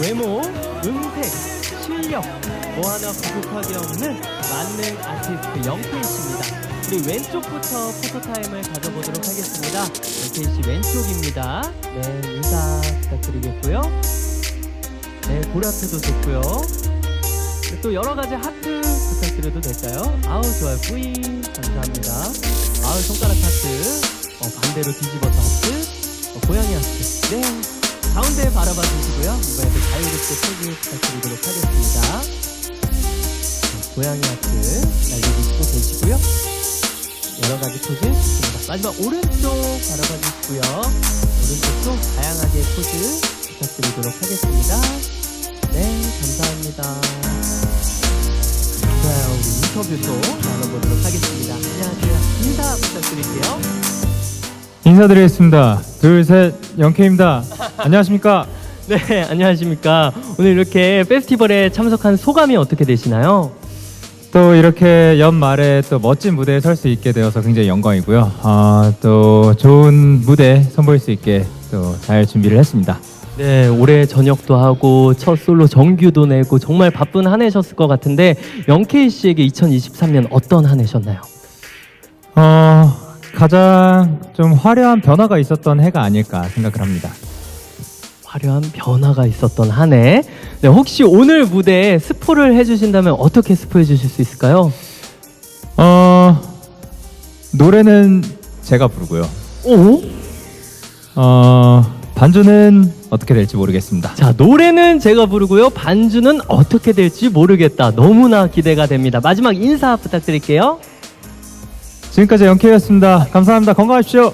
외모, 음색, 실력 뭐 하나 부족하게 없는 만능 아티스트 영케이 씨입니다. 우리 왼쪽부터 포토타임을 가져보도록 하겠습니다. 영케이 씨 왼쪽입니다. 네, 인사 부탁드리겠고요. 네, 보라트도 좋고요. 네, 또 여러 가지 하트 부탁드려도 될까요? 아우 좋아요, 뿌이 감사합니다. 아우 손가락 하트, 어, 반대로 뒤집어서 하트, 어, 고양이 하트. 네, 가운데 바라봐 주시고요. 이번에도 자유롭게 포즈 부탁드리도록 하겠습니다. 네, 고양이 하트 날려주시고 계시고요. 여러 가지 포즈 좋습니다. 마지막 오른쪽 바라봐 주시고요. 오른쪽도 다양하게 포즈 부탁드리도록 하겠습니다. 네, 감사합니다. 좋아요, 우리 인터뷰도 나눠보도록 하겠습니다. 안녕하세요. 인사 부탁드릴게요. 인사드리겠습니다. 둘, 셋, 영케입니다. 안녕하십니까? 네, 안녕하십니까. 오늘 이렇게 페스티벌에 참석한 소감이 어떻게 되시나요? 또 이렇게 연말에 또 멋진 무대에 설 수 있게 되어서 굉장히 영광이고요. 아, 또 좋은 무대 선보일 수 있게 또 잘 준비를 했습니다. 네, 올해 전역도 하고 첫 솔로 정규도 내고 정말 바쁜 한 해셨을 것 같은데 영케이 씨에게 2023년 어떤 한 해셨나요? 어, 가장 좀 화려한 변화가 있었던 해가 아닐까 생각을 합니다. 화려한 변화가 있었던 한 해. 네, 혹시 오늘 무대에 스포를 해주신다면 어떻게 스포해 주실 수 있을까요? 어, 노래는 제가 부르고요. 오? 어, 반주는 어떻게 될지 모르겠습니다. 자, 노래는 제가 부르고요. 반주는 어떻게 될지 모르겠다. 너무나 기대가 됩니다. 마지막 인사 부탁드릴게요. 지금까지 영케이였습니다. 감사합니다. 건강하십시오.